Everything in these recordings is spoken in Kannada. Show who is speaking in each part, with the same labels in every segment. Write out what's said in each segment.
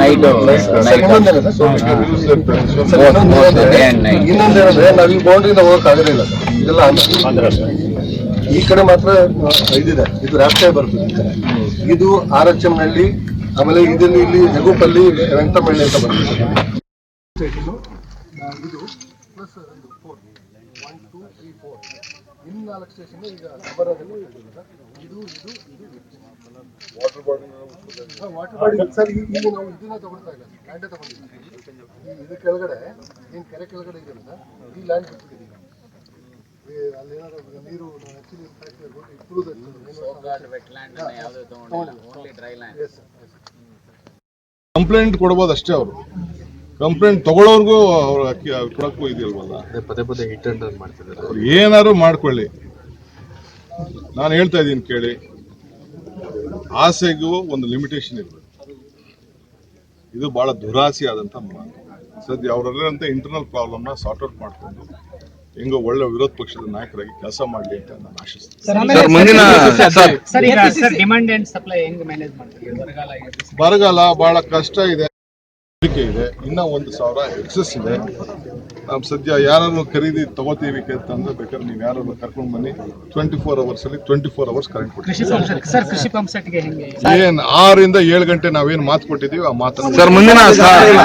Speaker 1: ನೈಟ್
Speaker 2: ಇನ್ನೊಂದೇನಂದ್ರೆ ನಾವು ಈ ಬೌಂಡ್ರಿಂದ ಹೋಗಕ್ ಆಗೋದಿಲ್ಲ ಸರ್. ಇದೆಲ್ಲ ಈ ಕಡೆ ಮಾತ್ರ ಇದಿದೆ. ಇದು ರಾಷ್ಟ್ರೀಯ ಬರ್ತದೆ. ಇದು ಆರ್ ಎಚ್ ಎಂ ನಲ್ಲಿ ಆಮೇಲೆ ಇದನ್ನು ಇಲ್ಲಿ ಜಗುಪಲ್ಲಿ ವೆಂಕಟಮಳ್ಳಿ ಅಂತ ಬರ್ತದೆ ಇದು ಪ್ಲಸ್ ಒಂದು four one two three four ಇನ್ನು ನಾಲ್ಕು ಸ್ಟೇಷನ್ ಈಗ ಬರೋದನ್ನು ಇದು ಇದು ಇದು. Water body water body sir ಈಗ ಈಗ ನಾವು ಇದನ್ನ ತಗೊಳ್ತಾ ಇಲ್ಲ. ಲ್ಯಾಂಡೇ ತಗೊಂಡಿದ್ದೀವಿ ಇದು ಕೆಳಗಡೆ ಏನು ಕೆರೆ ಕೆಳಗಡೆ ಇದೆಯಲ್ಲ ಈ ಲ್ಯಾಂಡ್ ಬಿಟ್ಟಿದ್ದೀವಿ ಅಲ್ಲಿ ಏನಾದ್ರು ನೀರು ಆಕ್ಚುಲಿ ಇಂಪ್ರೂವ್
Speaker 3: ಕಂಪ್ಲೇಂಟ್ ಕೊಡ್ಬೋದು ಅಷ್ಟೇ ಅವರು. ಕಂಪ್ಲೇಂಟ್ ತಗೊಳ್ಳೋರ್ಗೂ ಅವ್ರು ಅಕ್ಕಿ ಕೊಡಕ್ಕೂ ಇದೆಯಲ್ವಲ್ಲ
Speaker 4: ಪದೇ ಪದೇ ಹಿಟ್ ಅಂಡ್ ರನ್ ಮಾಡ್ತಿದ್ದಾರೆ.
Speaker 3: ಅವ್ರು ಏನಾದ್ರು ಮಾಡ್ಕೊಳ್ಳಿ. ನಾನು ಹೇಳ್ತಾ ಇದ್ದೀನಿ ಕೇಳಿ. ಆಸೆಗೂ ಒಂದು ಲಿಮಿಟೇಷನ್ ಇರಬೇಕು. ಇದು ಬಹಳ ದುರಾಸೆ ಆದಂತ ಮಾತು. ಸದ್ಯ ಅವರಲ್ಲಂತ ಇಂಟರ್ನಲ್ ಪ್ರಾಬ್ಲಮ್ನ ಸಾರ್ಟ್ ಔಟ್ ಮಾಡ್ಕೊಂಡು ಹೆಂಗೋ ಒಳ್ಳೆ ವಿರೋಧ ಪಕ್ಷದ ನಾಯಕರಾಗಿ ಕೆಲಸ ಮಾಡಲಿ ಅಂತ ನಾನು ಆಶಿಸ್ತೀನಿ.
Speaker 4: ಮುಂದಿನ ಸರ್
Speaker 5: ಸರ್ ಈಗ ಸರ್ ಡಿಮಾಂಡ್ ಅಂಡ್ ಸಪ್ಲೈ ಹೆಂಗ್ ಮ್ಯಾನೇಜ್ ಮಾಡ್ತೀವಿ ಬರಗಾಲ ಇದೆ
Speaker 3: ಬರಗಾಲ ಬಹಳ ಕಷ್ಟ ಇದೆ. ಬೇಡಿಕೆ ಇದೆ. ಇನ್ನ ಒಂದು ಸಾವಿರ ಎಕ್ಸಸ್ ಇದೆ. ನಾವು ಸದ್ಯ ಯಾರು ಖರೀದಿ ತಗೋತೀವಿ ಅಂತಂದ್ರೆ ಬೇಕಾದ್ರೆ ನೀವು ಯಾರು ಕರ್ಕೊಂಡು ಬನ್ನಿ. ಟ್ವೆಂಟಿ ಫೋರ್ ಅವರ್ಸ್ ಅಲ್ಲಿ ಟ್ವೆಂಟಿ ಫೋರ್ ಅವರ್ಸ್ ಕರೆಂಟ್
Speaker 5: ಕೃಷಿ
Speaker 3: ಕೊಡ್ತೀವಿ
Speaker 5: ಪಂಪ್ ಸೆಟ್ ಸರ್ ಕೃಷಿ ಪಂಪ್ ಸೆಟ್ಗೆ ಹೆಂಗೆ?
Speaker 3: ಏನ್ ಆರಿಂದ ಏಳು ಗಂಟೆ ನಾವೇನು ಮಾತು ಕೊಟ್ಟಿದೀವಿ ಆ ಮಾತನ್ನ
Speaker 4: ಸರ್ ಮುಂದಿನ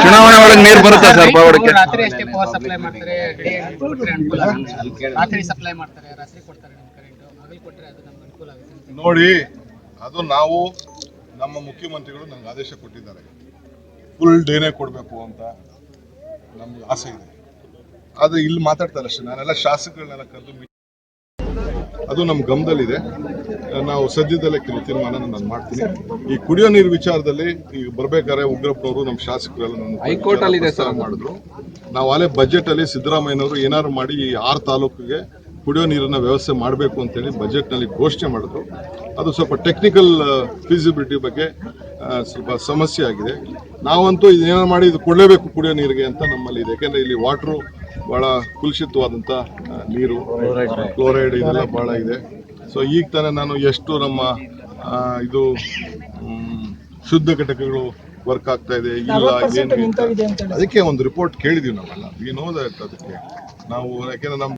Speaker 4: ಚುನಾವಣೆ ಒಳಗೆ ನೀರು ಬರುತ್ತೆ ಸರ್ ಪಾವಡಕ್ಕೆ.
Speaker 5: ರಾತ್ರಿ ಅಷ್ಟೇ ಪವರ್ ಸಪ್ಲೈ ಮಾಡ್ತಾರೆ ಡೇ ಕೊಟ್ರೆ ಅನುಕೂಲ ಆಗುತ್ತೆ. ರಾತ್ರಿ ಸಪ್ಲೈ ಮಾಡ್ತಾರೆ ರಾತ್ರಿ ಕೊಡ್ತಾರೆ ನಮ್ಮ ಕರೆಂಟ್ ಹಗಲ್ ಕೊಟ್ರೆ ಅದು ನಮ್ಗೆ ಅನುಕೂಲ ಆಗುತ್ತೆ
Speaker 3: ನೋಡಿ ಅದು ನಾವು ನಮ್ಮ ಮುಖ್ಯಮಂತ್ರಿಗಳು ನಮ್ಗೆ ಆದೇಶ ಕೊಟ್ಟಿದ್ದಾರೆ. ಫುಲ್ ಡೇನೇ ಕೊಡಬೇಕು ಅಂತ ನಮ್ಗೆ ಆಸೆ ಇದೆ. ಆದರೆ ಇಲ್ಲಿ ಮಾತಾಡ್ತಾರೆ ಅಷ್ಟೇ ನಾನೆಲ್ಲ ಶಾಸಕರನ್ನೆಲ್ಲ ಕರೆದು ಅದು ನಮ್ಮ ಗಮನದಲ್ಲಿದೆ. ನಾವು ಸದ್ಯದಲ್ಲೇ ಕೆಲವು ತೀರ್ಮಾನ ನಾನು ಮಾಡ್ತೀನಿ. ಈ ಕುಡಿಯೋ ನೀರು ವಿಚಾರದಲ್ಲಿ ಈಗ ಬರ್ಬೇಕಾದ್ರೆ ಉಗ್ರಪ್ಪನವರು ನಮ್ಮ ಶಾಸಕರೆಲ್ಲ ನನ್ನ
Speaker 4: ಹೈಕೋರ್ಟ್ ಅಲ್ಲಿ.
Speaker 3: ಮಾಡಿದ್ರು. ನಾವು ಅಲ್ಲೇ ಬಜೆಟ್ ಅಲ್ಲಿ ಸಿದ್ದರಾಮಯ್ಯನವರು ಏನಾದ್ರು ಮಾಡಿ ಈ ಆರು ತಾಲೂಕಿಗೆ ಕುಡಿಯೋ ನೀರನ್ನ ವ್ಯವಸ್ಥೆ ಮಾಡಬೇಕು ಅಂತೇಳಿ ಬಜೆಟ್ನಲ್ಲಿ ಘೋಷಣೆ ಮಾಡಿದ್ರು. ಅದು ಸ್ವಲ್ಪ ಟೆಕ್ನಿಕಲ್ ಫೀಸಿಬಿಲಿಟಿ ಬಗ್ಗೆ ಆ, ಸ್ವಲ್ಪ ಸಮಸ್ಯೆ ಆಗಿದೆ. ನಾವಂತೂ ಇದೇನೋ ಮಾಡಿ ಇದು ಕೊಡಲೇಬೇಕು ಕುಡಿಯೋ ನೀರಿಗೆ ಅಂತ ನಮ್ಮಲ್ಲಿ ಇದೆ. ಯಾಕೆಂದರೆ ಇಲ್ಲಿ ವಾಟ್ರು ಬಹಳ ಕುಲುಷಿತವಾದಂಥ ನೀರು ಕ್ಲೋರೈಡ್ ಇದೆಲ್ಲ ಬಹಳ ಇದೆ. ಸೊ ಈಗ ತಾನೇ ನಾನು ಎಷ್ಟು ನಮ್ಮ ಇದು ಶುದ್ಧ ಘಟಕಗಳು ವರ್ಕ್ ಆಗ್ತಾ ಇದೆ ಇಲ್ಲ ಏನು. ಅದಕ್ಕೆ ಒಂದು ರಿಪೋರ್ಟ್ ಕೇಳಿದೀವಿ ನಾವೆಲ್ಲ. ವಿ ನೋ ದಟ್ ಅದಕ್ಕೆ. ನಾವು ಯಾಕೆಂದ್ರೆ ನಮ್ಮ